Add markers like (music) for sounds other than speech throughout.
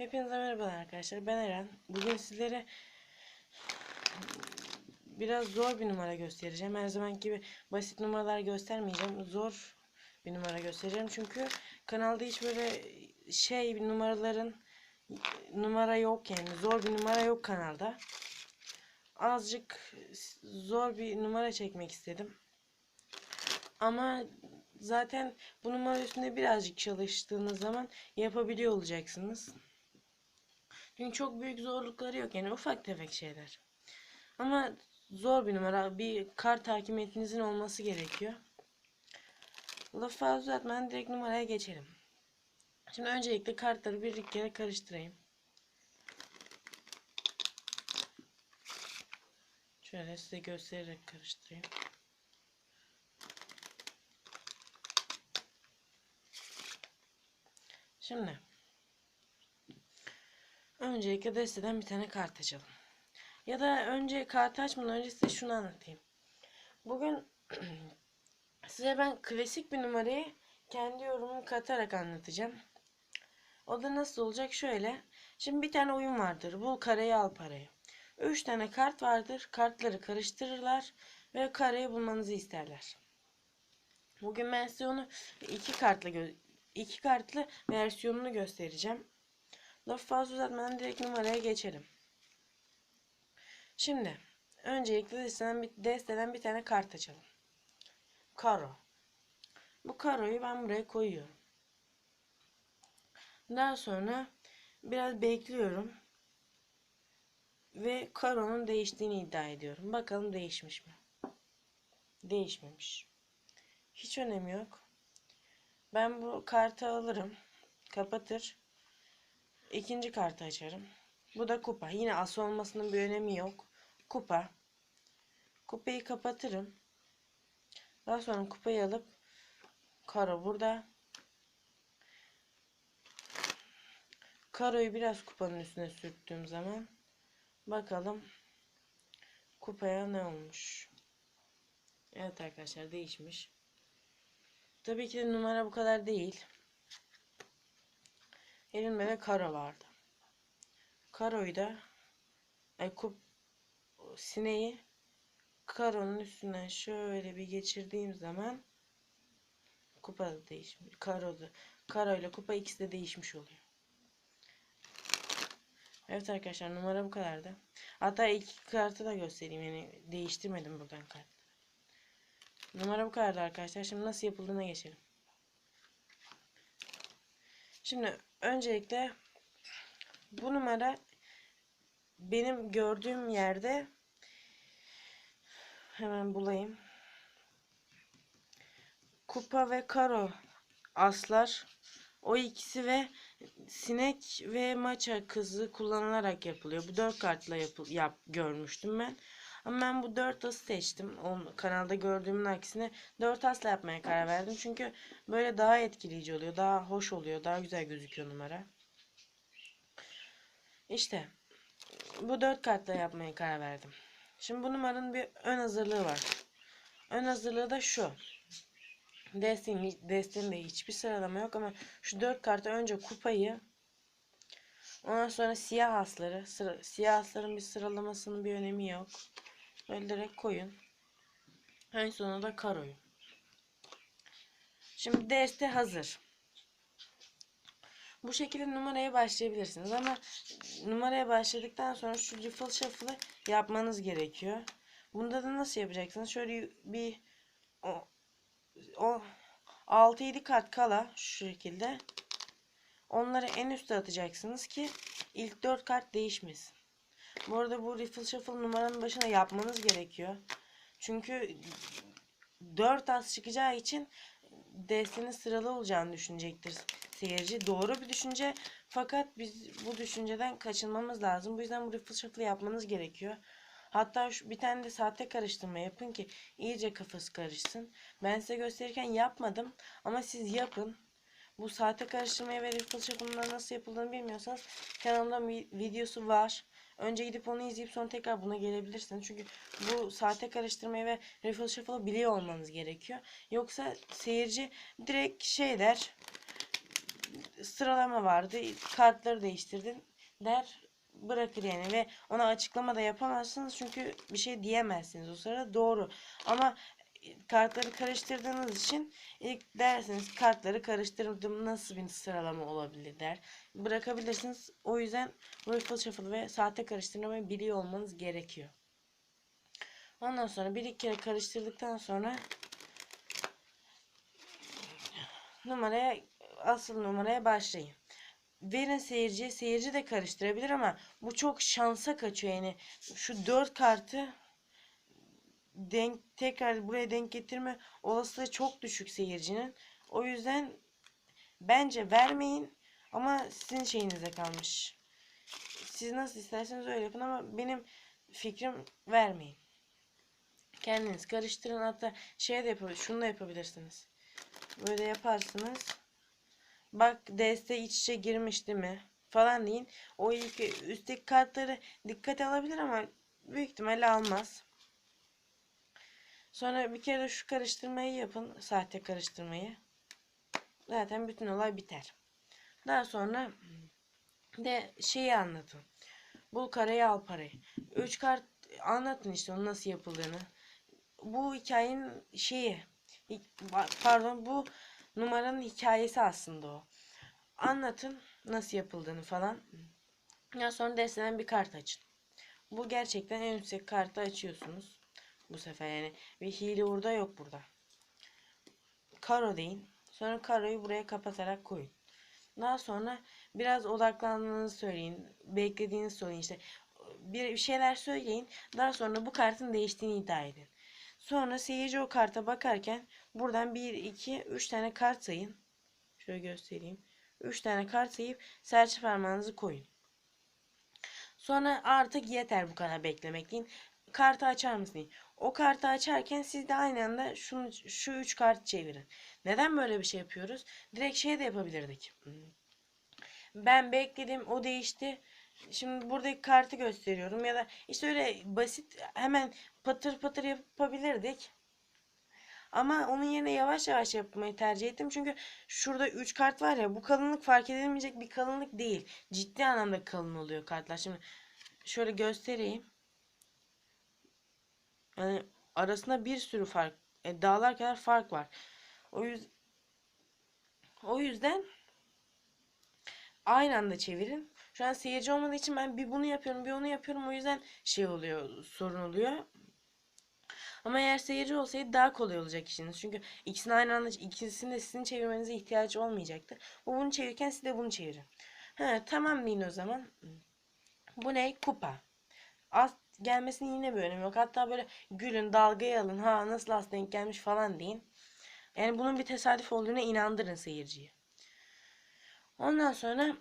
Hepinize merhabalar arkadaşlar. Ben Eren. Bugün sizlere biraz zor bir numara göstereceğim. Her zamanki gibi basit numaralar göstermeyeceğim. Zor bir numara göstereceğim. Çünkü kanalda hiç böyle şey numaraların numara yok yani. Zor bir numara yok kanalda. Azıcık zor bir numara çekmek istedim. Ama zaten bu numara üstünde birazcık çalıştığınız zaman yapabiliyor olacaksınız. Çünkü çok büyük zorlukları yok yani ufak tefek şeyler. Ama zor bir numara. Bir kart hakimiyetinizin olması gerekiyor. Lafı fazla uzatmadan direkt numaraya geçelim. Şimdi öncelikle kartları bir kere karıştırayım. Şöyle size göstererek karıştırayım. Şimdi öncelikle desteden bir tane kart açalım. Ya da önce kartı açmadan önce size şunu anlatayım. Bugün (clears throat) size ben klasik bir numarayı kendi yorumumu katarak anlatacağım. O da nasıl olacak? Şöyle. Şimdi bir tane oyun vardır. Bul karayı al parayı. Üç tane kart vardır. Kartları karıştırırlar ve karayı bulmanızı isterler. Bugün ben size onu iki kartla iki kartlı versiyonunu göstereceğim. Lafı fazla uzatmadan direkt numaraya geçelim. Şimdi öncelikle desteden bir, desteden bir tane kart açalım. Karo. Bu karoyu ben buraya koyuyorum. Daha sonra biraz bekliyorum. Ve karonun değiştiğini iddia ediyorum. Bakalım değişmiş mi? Değişmemiş. Hiç önemi yok. Ben bu kartı alırım. Kapatır. İkinci kartı açarım. Bu da kupa. Yine as olmasının bir önemi yok. Kupa. Kupayı kapatırım. Daha sonra kupayı alıp karo burada. Karoyu biraz kupanın üstüne sürttüğüm zaman bakalım kupaya ne olmuş. Evet arkadaşlar değişmiş. Tabii ki de numara bu kadar değil. Elimde de karo vardı. Karoyu da ay kup sineği karonun üstünden şöyle bir geçirdiğim zaman kupa da değişmiş. Karo da karo ile kupa ikisi de değişmiş oluyor. Evet arkadaşlar numara bu kadardı. Hatta iki kartı da göstereyim. Yani değiştirmedim buradan kart. Numara bu kadardı arkadaşlar. Şimdi nasıl yapıldığına geçelim. Şimdi öncelikle bu numara benim gördüğüm yerde hemen bulayım. Kupa ve karo aslar o ikisi ve sinek ve maça kızı kullanılarak yapılıyor. Bu dört kartla yapı, yap görmüştüm ben. Ama ben bu dört ası seçtim. O kanalda gördüğümün aksine dört asla yapmaya karar verdim. Çünkü böyle daha etkileyici oluyor. Daha hoş oluyor. Daha güzel gözüküyor numara. İşte bu dört kartla yapmaya karar verdim. Şimdi bu numaranın bir ön hazırlığı var. Ön hazırlığı da şu. Destin, destinde hiçbir sıralama yok ama şu dört kartı önce kupayı ondan sonra siyah asları sıra, siyah asların bir sıralamasının bir önemi yok. Direkt koyun. En sonunda da karoyu. Şimdi deste hazır. Bu şekilde numaraya başlayabilirsiniz ama numaraya başladıktan sonra şu riffle shuffle'ı yapmanız gerekiyor. Bunda da nasıl yapacaksınız? Şöyle bir o, o 6-7 kart kala şu şekilde onları en üste atacaksınız ki ilk 4 kart değişmesin. Bu arada bu riffle shuffle numaranın başına yapmanız gerekiyor. Çünkü 4 az çıkacağı için destenin sıralı olacağını düşünecektir seyirci. Doğru bir düşünce fakat biz bu düşünceden kaçınmamız lazım. Bu yüzden bu riffle shuffle yapmanız gerekiyor. Hatta şu bir tane de sahte karıştırma yapın ki iyice kafası karışsın. Ben size gösterirken yapmadım ama siz yapın. Bu sahte karıştırmayı ve riffle shuffle'ın nasıl yapıldığını bilmiyorsanız kanalımda videosu var. Önce gidip onu izleyip sonra tekrar buna gelebilirsiniz. Çünkü bu sahte karıştırmayı ve riffle shuffle'ı biliyor olmanız gerekiyor. Yoksa seyirci direkt şey der sıralama vardı. Kartları değiştirdin der bırakır yani ve ona açıklama da yapamazsınız çünkü bir şey diyemezsiniz o sırada doğru. Ama kartları karıştırdığınız için ilk dersiniz kartları karıştırdım nasıl bir sıralama olabilir der. Bırakabilirsiniz. O yüzden Riffle Shuffle ve sahte karıştırmayı biliyor olmanız gerekiyor. Ondan sonra bir iki kere karıştırdıktan sonra numaraya asıl numaraya başlayın. Verin seyirciye. Seyirci de karıştırabilir ama bu çok şansa kaçıyor yani. Şu dört kartı denk tekrar buraya denk getirme olasılığı çok düşük seyircinin. O yüzden bence vermeyin ama sizin şeyinize kalmış. Siz nasıl isterseniz öyle yapın ama benim fikrim vermeyin. Kendiniz karıştırın hatta şey de yapabilirsiniz. Şunu da yapabilirsiniz. Böyle yaparsınız. Bak deste iç içe girmiş değil mi? Falan deyin. O ilk üstteki kartları dikkate alabilir ama büyük ihtimalle almaz. Sonra bir kere şu karıştırmayı yapın. Sahte karıştırmayı. Zaten bütün olay biter. Daha sonra de şeyi anlatın. Bul karayı al parayı. Üç kart anlatın işte onun nasıl yapıldığını. Bu hikayenin şeyi pardon bu numaranın hikayesi aslında o. Anlatın nasıl yapıldığını falan. Ya sonra desteden bir kart açın. Bu gerçekten en yüksek kartı açıyorsunuz. Bu sefer yani bir hile orada yok burada. Karo deyin. Sonra karoyu buraya kapatarak koyun. Daha sonra biraz odaklandığınızı söyleyin. Beklediğinizi söyleyin işte. Bir şeyler söyleyin. Daha sonra bu kartın değiştiğini iddia edin. Sonra seyirci o karta bakarken buradan 1, 2, 3 tane kart sayın. Şöyle göstereyim. 3 tane kart sayıp serçe parmağınızı koyun. Sonra artık yeter bu kadar beklemek deyin. Kartı açar mısın. O kartı açarken siz de aynı anda şunu, şu 3 kart çevirin. Neden böyle bir şey yapıyoruz? Direkt şey de yapabilirdik. Ben bekledim o değişti. Şimdi buradaki kartı gösteriyorum ya da işte öyle basit hemen patır patır yapabilirdik. Ama onun yerine yavaş yavaş yapmayı tercih ettim. Çünkü şurada 3 kart var ya bu kalınlık fark edilmeyecek bir kalınlık değil. Ciddi anlamda kalın oluyor kartlar. Şimdi şöyle göstereyim. Yani arasında bir sürü fark, e, dağlar kadar fark var. O yüzden o yüzden aynı anda çevirin. Şu an seyirci olmadığı için ben bir bunu yapıyorum bir onu yapıyorum. O yüzden şey oluyor sorun oluyor. Ama eğer seyirci olsaydı daha kolay olacak işiniz. Çünkü ikisini aynı anda ikisini de sizin çevirmenize ihtiyaç olmayacaktı. O bunu çevirirken siz de bunu çevirin. He, tamam deyin o zaman. Bu ne? Kupa. Az gelmesinin yine bir önemi yok. Hatta böyle gülün, dalgaya alın. Ha nasıl az denk gelmiş falan deyin. Yani bunun bir tesadüf olduğuna inandırın seyirciyi. Ondan sonra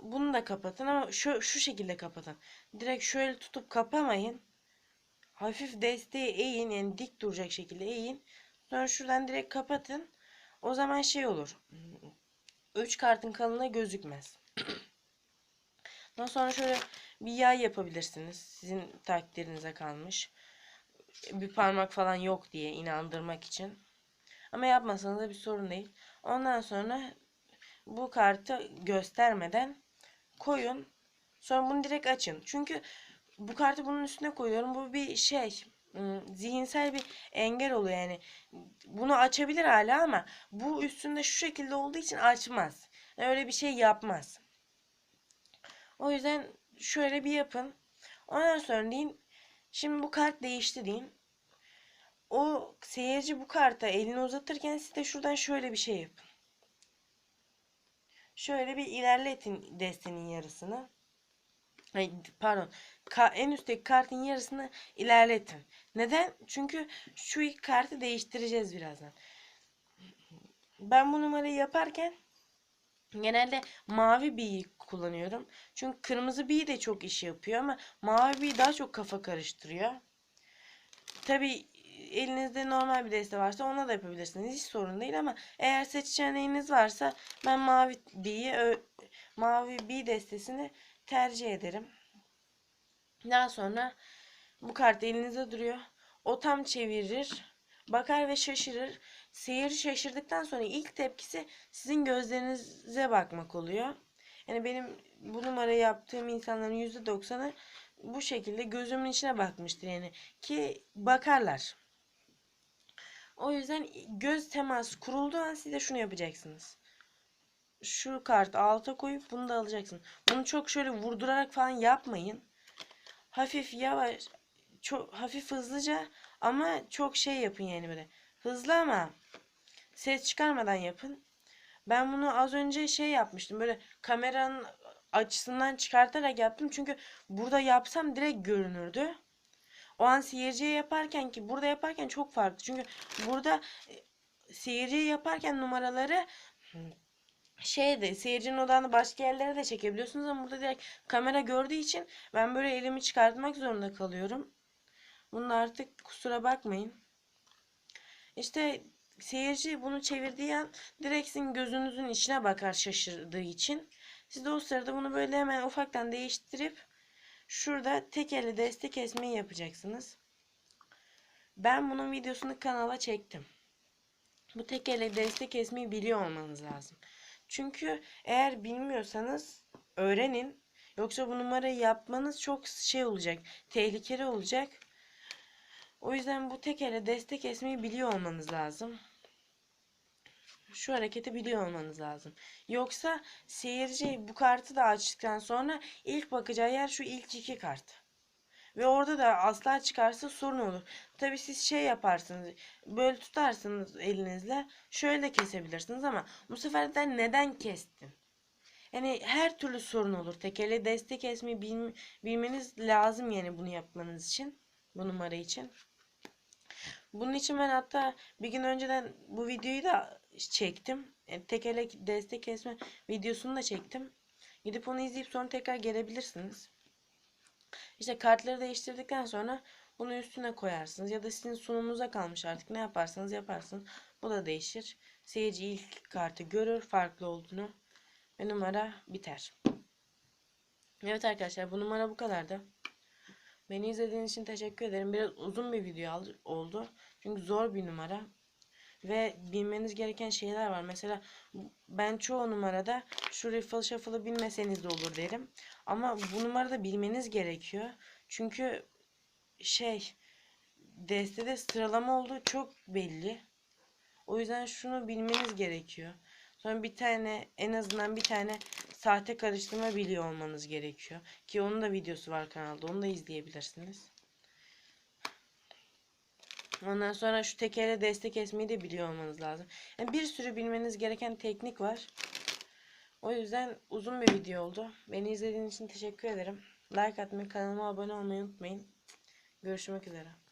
bunu da kapatın ama şu, şu şekilde kapatın. Direkt şöyle tutup kapamayın. Hafif desteği eğin yani dik duracak şekilde eğin. Sonra şuradan direkt kapatın. O zaman şey olur. 3 kartın kalınlığı gözükmez. Daha sonra şöyle bir yay yapabilirsiniz. Sizin takdirinize kalmış. Bir parmak falan yok diye inandırmak için. Ama yapmasanız da bir sorun değil. Ondan sonra bu kartı göstermeden koyun. Sonra bunu direkt açın. Çünkü bu kartı bunun üstüne koyuyorum. Bu bir şey zihinsel bir engel oluyor yani. Bunu açabilir hala ama bu üstünde şu şekilde olduğu için açmaz. Yani öyle bir şey yapmaz. O yüzden şöyle bir yapın. Ondan sonra deyin şimdi bu kart değişti deyin. O seyirci bu karta elini uzatırken siz de şuradan şöyle bir şey yapın. Şöyle bir ilerletin destenin yarısını. Ay, pardon. En üstteki kartın yarısını ilerletin. Neden? Çünkü şu ilk kartı değiştireceğiz birazdan. Ben bu numarayı yaparken genelde mavi B'yi kullanıyorum. Çünkü kırmızı B de çok iş yapıyor ama mavi B daha çok kafa karıştırıyor. Tabi elinizde normal bir deste varsa ona da yapabilirsiniz. Hiç sorun değil ama eğer seçeneğiniz varsa ben mavi B'yi mavi B destesini tercih ederim. Daha sonra bu kart elinizde duruyor. O tam çevirir. bakar ve şaşırır. Seyirci şaşırdıktan sonra ilk tepkisi sizin gözlerinize bakmak oluyor. Yani benim bu numarayı yaptığım insanların %90'ı bu şekilde gözümün içine bakmıştır yani ki bakarlar. O yüzden göz teması kurulduğu an siz de şunu yapacaksınız. Şu kartı alta koyup bunu da alacaksın. Bunu çok şöyle vurdurarak falan yapmayın. Hafif yavaş, çok hafif hızlıca ama çok şey yapın yani böyle. Hızlı ama ses çıkarmadan yapın. Ben bunu az önce şey yapmıştım. Böyle kameranın açısından çıkartarak yaptım. Çünkü burada yapsam direkt görünürdü. O an seyirciye yaparken ki burada yaparken çok farklı. Çünkü burada e, seyirciye yaparken numaraları şeyde seyircinin odağını başka yerlere de çekebiliyorsunuz ama burada direkt kamera gördüğü için ben böyle elimi çıkartmak zorunda kalıyorum. Bunu artık kusura bakmayın. İşte seyirci bunu çevirdiği an direkt gözünüzün içine bakar şaşırdığı için. Siz de o sırada bunu böyle hemen ufaktan değiştirip şurada tek elle destek kesmeyi yapacaksınız. Ben bunun videosunu kanala çektim. Bu tek elle destek kesmeyi biliyor olmanız lazım. Çünkü eğer bilmiyorsanız öğrenin. Yoksa bu numarayı yapmanız çok şey olacak. Tehlikeli olacak. O yüzden bu tek ele destek esmeyi biliyor olmanız lazım. Şu hareketi biliyor olmanız lazım. Yoksa seyirci bu kartı da açtıktan sonra ilk bakacağı yer şu ilk iki kart. Ve orada da asla çıkarsa sorun olur. Tabi siz şey yaparsınız. Böyle tutarsınız elinizle. Şöyle kesebilirsiniz ama bu sefer de neden kestin? Yani her türlü sorun olur. Tekele destek kesmeyi bilm- bilmeniz lazım yani bunu yapmanız için. Bu numara için. Bunun için ben hatta bir gün önceden bu videoyu da çektim. E, Tekele destek kesme videosunu da çektim. Gidip onu izleyip sonra tekrar gelebilirsiniz. İşte kartları değiştirdikten sonra bunu üstüne koyarsınız. Ya da sizin sunumunuza kalmış artık. Ne yaparsanız yaparsınız. Bu da değişir. Seyirci ilk kartı görür farklı olduğunu. Ve numara biter. Evet arkadaşlar bu numara bu kadardı. Beni izlediğiniz için teşekkür ederim. Biraz uzun bir video oldu. Çünkü zor bir numara. Ve bilmeniz gereken şeyler var. Mesela ben çoğu numarada şu riffle shuffle'ı bilmeseniz de olur derim. Ama bu numarada bilmeniz gerekiyor. Çünkü şey destede sıralama olduğu çok belli. O yüzden şunu bilmeniz gerekiyor. Sonra bir tane en azından bir tane sahte karıştırma biliyor olmanız gerekiyor. Ki onun da videosu var kanalda. Onu da izleyebilirsiniz. Ondan sonra şu tekere destek kesmeyi de biliyor olmanız lazım. Yani bir sürü bilmeniz gereken teknik var. O yüzden uzun bir video oldu. Beni izlediğiniz için teşekkür ederim. Like atmayı, kanalıma abone olmayı unutmayın. Görüşmek üzere.